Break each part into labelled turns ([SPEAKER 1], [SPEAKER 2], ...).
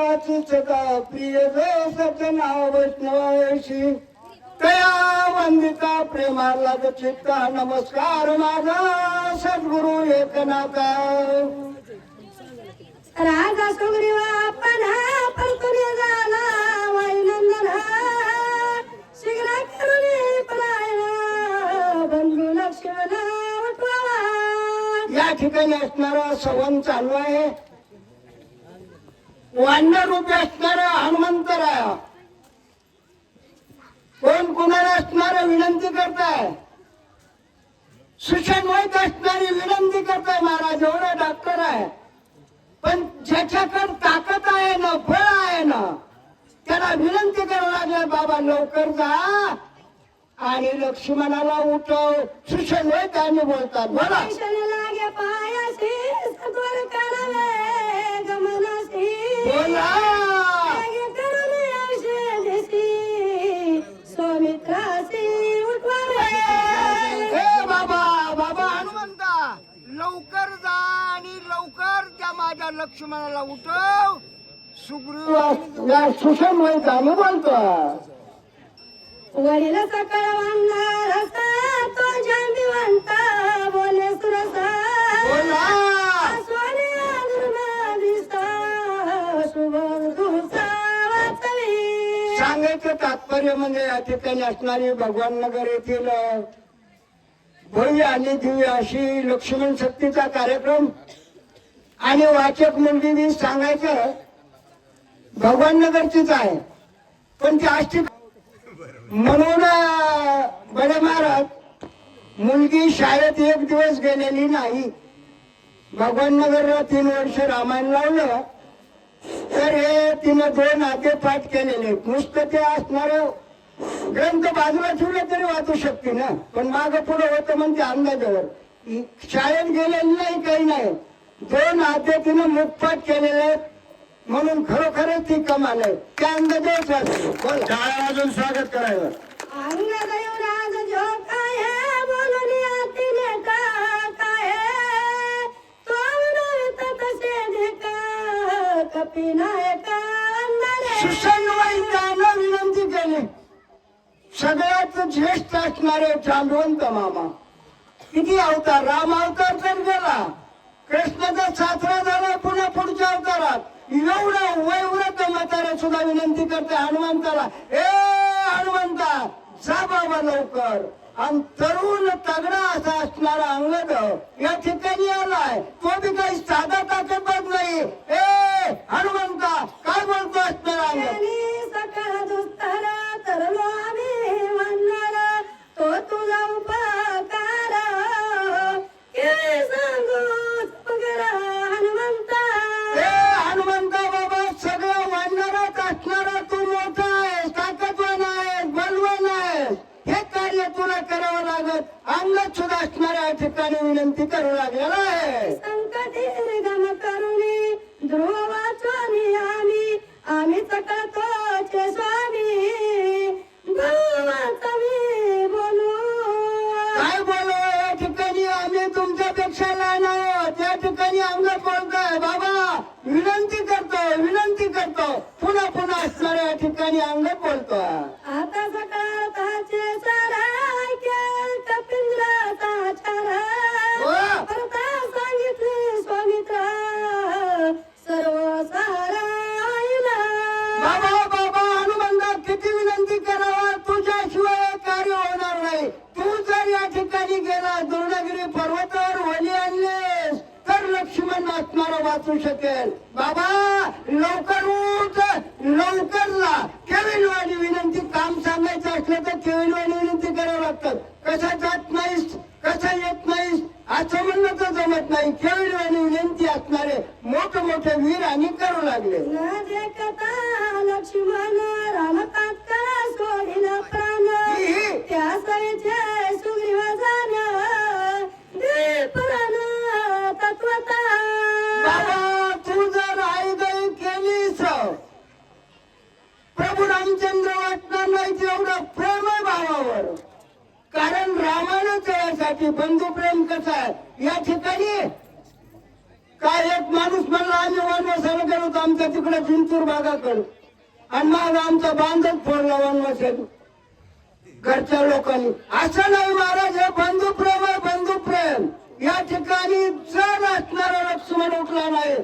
[SPEAKER 1] सदा प्रिय जय सजना वैष्णवाशी. तया वंदिता प्रेमाला चित्ता नमस्कार माझा. सद्गुरु एकनाथा.
[SPEAKER 2] राजा सुग्रीवा पण हा परतुरी झाला वायुनंदन. हा शिगला करुणी परायणा बंधू लक्ष्मण
[SPEAKER 1] या ठिकाणी असणारा संवाद चालू आहे. वान्य रूपी असणारा हनुमंतराया. कोण कुणाला असणारा विनंती करताय? शिक्षण सुषन्वयत असणारी विनंती करताय महाराज एवढा डॉक्टर आहे. पण ज्याच्याकडे ताकद आहे ना फळ आहे ना त्याला विनंती करावं लागलं बाबा लवकर जा. आणि लक्ष्मणाला उठव. सुषन्वय त्यांनी बोलतात. बोला. बोला. बाबा बाबा हनुमंता लवकर जा आणि लवकर त्या माझ्या लक्ष्मणाला उठव. सुग्रीव सुषन्वय त्यांनी बोलतो
[SPEAKER 2] वडील सकाळ वांगा रसा तो
[SPEAKER 1] तात्पर्य म्हणजे या ठिकाणी असणारी भगवान नगर येथील भव्य आणि दिव्य अशी लक्ष्मण शक्तीचा कार्यक्रम. आणि वाचक मुलगी मी सांगायचं भगवान नगरचीच आहे. पण ती अशी म्हणून बडे महाराज मुलगी शाळेत एक दिवस गेलेली नाही. भगवान नगरला तीन वर्ष रामायण लावलं. तर हे तिनं दोन हाते पाठ केलेले. नुसतं ते असणार ग्रंथ बाजूला ठेवलं तरी वाचू शकते ना. पण माग पुढे होतं म्हणजे अंदाजावर. शाळेत गेलेली नाही काही नाही. दोन हाते तिनं मुखपाठ केलेले आहेत. म्हणून खरोखरच ती कमाल आहे. त्या अंदाजावर
[SPEAKER 3] स्वागत करायचं
[SPEAKER 2] देखा कपी
[SPEAKER 1] विनंती केली. सगळ्यात ज्येष्ठ असणारे चांदवंत मामा. किती अवतार? राम अवतार तर गेला कृष्णाचा सासरा झाला पुन्हा पुढच्या अवतारात. एवढा वैव्रत म्हातारा सुद्धा विनंती करते हनुमंताला. ए हनुमंता जा बाबा लवकर. आणि तरुण तगडा असा असणारा अंगद या ठिकाणी आलाय. तो बी काही साधा अंगात सुद्धा असणाऱ्या ठिकाणी विनंती करू लागलेला आहे.
[SPEAKER 2] संकटी निर्गम करुणी ध्रुव वाचवानी आम्ही आम्ही सकळतोचे स्वामी. बोलू.
[SPEAKER 1] काय बोलो? या ठिकाणी आम्ही तुमच्यापेक्षा लहान आहोत. या ठिकाणी अंगात बोलतोय. बाबा विनंती करतो विनंती करतो पुन्हा पुन्हा असणाऱ्या या ठिकाणी अंगात बोलतोय.
[SPEAKER 2] आता
[SPEAKER 1] वाचू शकेल. बाबा लवकर उठ. लवकर ला केविलवाणी विनंती काम सांगायचं असलं तर केविलवाणी विनंती करावं लागतं कशा जात नाहीस? कशा येत नाहीस? असं म्हणलं तर जमत नाही. केविलवाणी विनंती असणारे मोठे मोठे वीर आणि करू लागले.
[SPEAKER 2] लक्ष्मण राम तात्काळ सोडिल प्राण. त्या
[SPEAKER 1] कारण रामानंच यासाठी बंधू प्रेम कसं आहे? या ठिकाणी काय एक माणूस म्हणला आम्ही वनवासाला गेलो तर आमच्या तिकडे जिंतूर भागाकडे. आणि मग आमचा बांधच फोडला वनवासाने घरच्या लोकांनी. असं नाही महाराज हे बंधुप्रेम आहे बंधुप्रेम या ठिकाणी जर असणारा लक्ष्मण उठला नाही.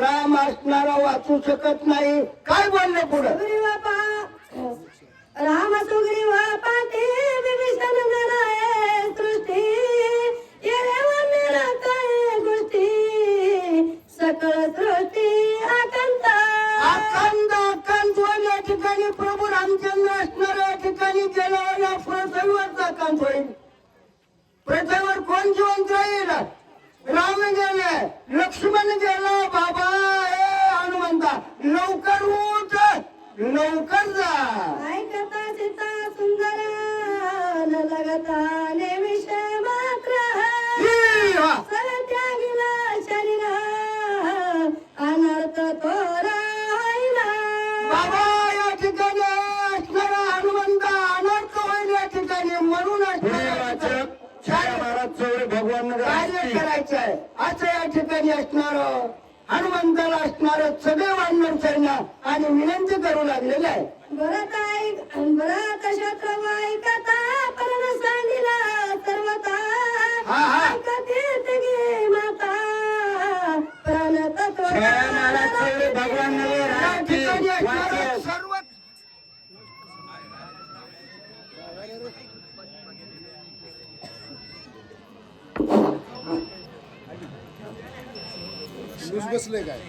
[SPEAKER 1] राम असणारा वाचू शकत नाही. काय बोलले पुढे?
[SPEAKER 2] सुग्रीवा पा राम सुग्रीवा पाठी विभीषण
[SPEAKER 1] पृथ्वीवरचा अखंड होईल पृथ्वीवर कोण जिवंत राहील? राम गेले. लक्ष्मण गेला. बाबा ए हनुमंता लवकर उठ. लवकर जा.
[SPEAKER 2] सीता सुंदर? विषय मात्र.
[SPEAKER 1] ही, हा.
[SPEAKER 2] त्यागिला शरीर. अनर्थ होईना.
[SPEAKER 1] बाबा या ठिकाणी असणारा हनुमंत अनर्थ होईल या ठिकाणी म्हणून असणारा
[SPEAKER 3] महाराज चौरे भगवान
[SPEAKER 1] कार्य करायचं आहे असं या ठिकाणी असणार हनुमंताला असणार सगळे सेना आणि विनंती करू लागलेले आहे.
[SPEAKER 2] भरत ऐक भरत शत्रू ऐकता परण सांगिला सर्वता. ऐकते तेगे माता. प्राण तत्व
[SPEAKER 3] भगवान
[SPEAKER 1] या ठिकाणी असणारं सर्व
[SPEAKER 4] बसले काय?